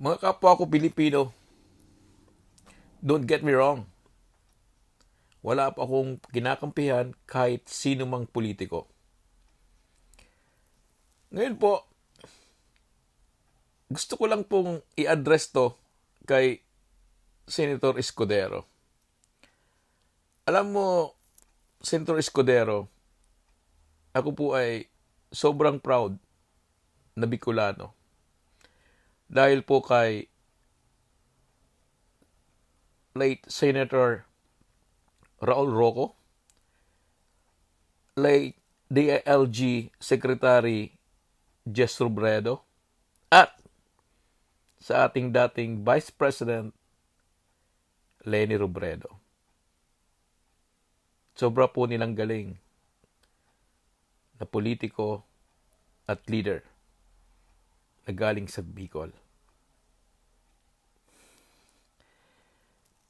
Mga kapwa ko Pilipino, don't get me wrong. Wala pa akong kinakampihan kahit sino mang politiko. Ngayon po, gusto ko lang pong i-address to kay Senator Escudero. Alam mo, Senator Escudero, ako po ay sobrang proud na Bicolano. Dahil po kay late Senator Raul Roco, late DILG Secretary Jess Robredo, at sa ating dating Vice President Lenny Robredo. Sobra po nilang galing na politiko at leader na galing sa Bicol.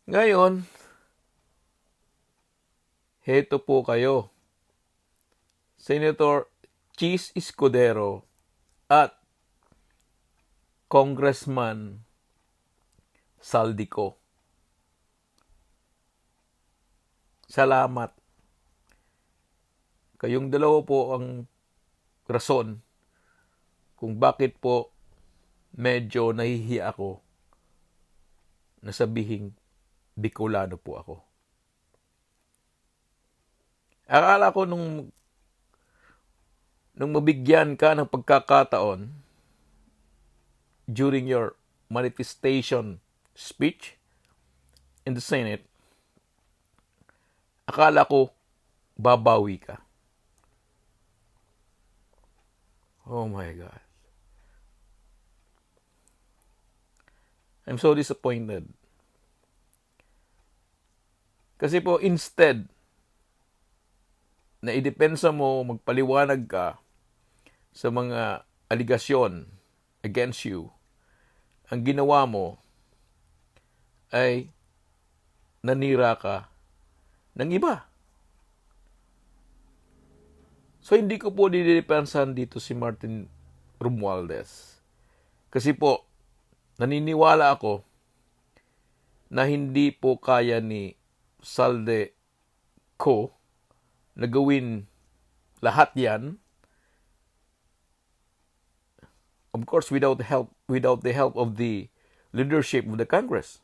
Ngayon, heto po kayo. Senator Cheese Escudero at Congressman Saldico. Salamat. Kayong dalawa po ang rason kung bakit po medyo nahihiya ako na sabihing Bicolano po ako. Akala ko nung nung mabigyan ka ng pagkakataon during your manifestation speech in the Senate, akala ko babawi ka. Oh my God. I'm so disappointed. Kasi po, instead na idepensa mo, magpaliwanag ka sa mga aligasyon against you, ang ginawa mo ay nanira ka ng iba. So, hindi ko po didepensahan dito si Martin Romualdez. Kasi po, naniniwala ako na hindi po kaya ni Salde ko na gawin lahat yan of course without the help without the help of the leadership of the Congress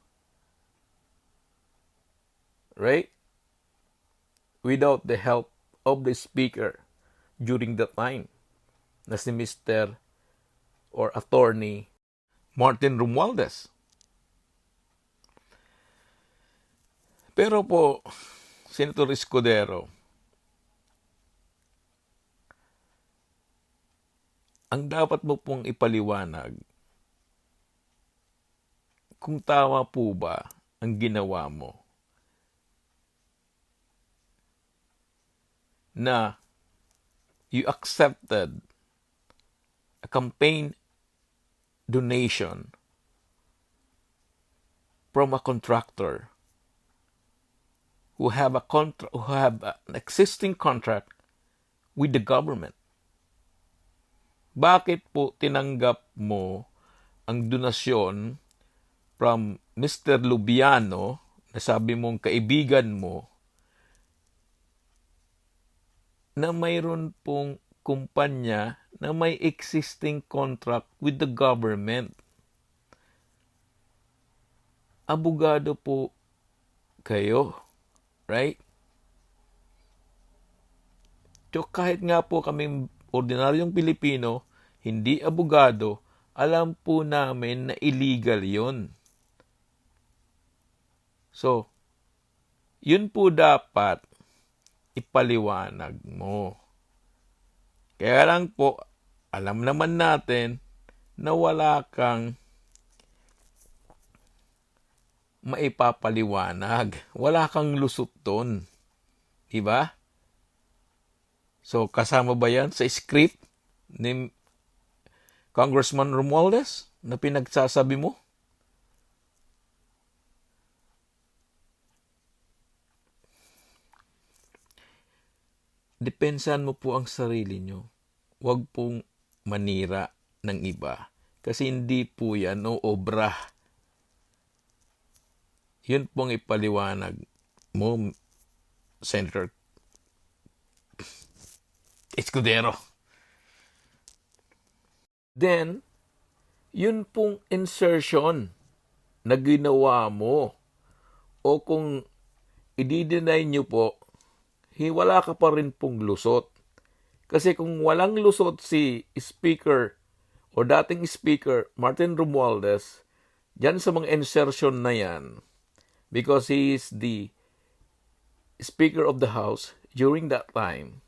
right without the help of the speaker during that time na si Mr. or attorney Martin Romualdez. Pero po, Senator Escudero, ang dapat mo pong ipaliwanag kung tama po ba ang ginawa mo na you accepted a campaign donation from a contractor who have a contra- who have an existing contract with the government. Bakit po tinanggap mo ang donasyon from Mr. Lubiano na sabi mong kaibigan mo na mayroon pong kumpanya na may existing contract with the government. Abogado po kayo. Right? So kahit nga po kami ordinaryong Pilipino, hindi abogado, alam po namin na illegal yon. So, yun po dapat ipaliwanag mo. Kaya lang po, alam naman natin na wala kang maipapaliwanag. Wala kang lusot doon. Diba? So, kasama ba yan sa script ni Congressman Romualdez na pinagsasabi mo? Depensahan mo po ang sarili nyo. Huwag pong manira ng iba. Kasi hindi po yan o obra. Yun pong ipaliwanag mo, Senator Escudero. Then, yun pong insertion na ginawa mo o kung i-deny nyo po, hi- wala ka pa rin pong lusot. Kasi kung walang lusot si Speaker o dating Speaker Martin Romualdez, dyan sa mga insertion na yan, because he is the Speaker of the House during that time,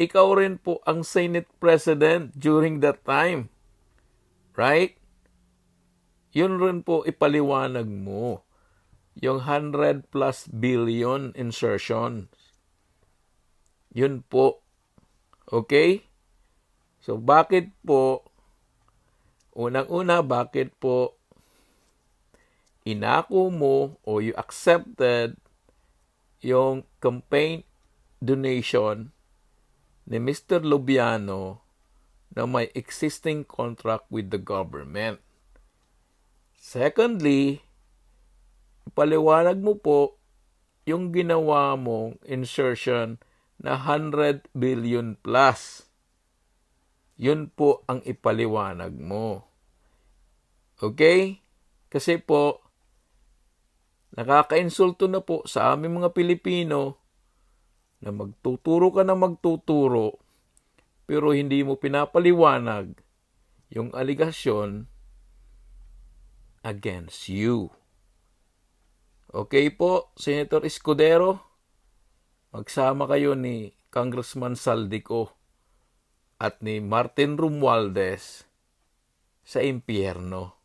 ikaw rin po ang Senate President during that time. Right? Yun rin po ipaliwanag mo. Yung 100 plus billion insertion. Yun po. Okay? So, bakit po, unang-una, bakit po inako mo o you accepted yung campaign donation ni Mr. Lubiano na may existing contract with the government. Secondly, paliwanag mo po yung ginawa mong insertion na 100 billion plus. Yun po ang ipaliwanag mo. Okay? Kasi po, nakakainsulto na po sa aming mga Pilipino na magtuturo ka na magtuturo pero hindi mo pinapaliwanag yung aligasyon against you. Okay po, Senator Escudero, magsama kayo ni Congressman Saldico at ni Martin Romualdez sa impyerno.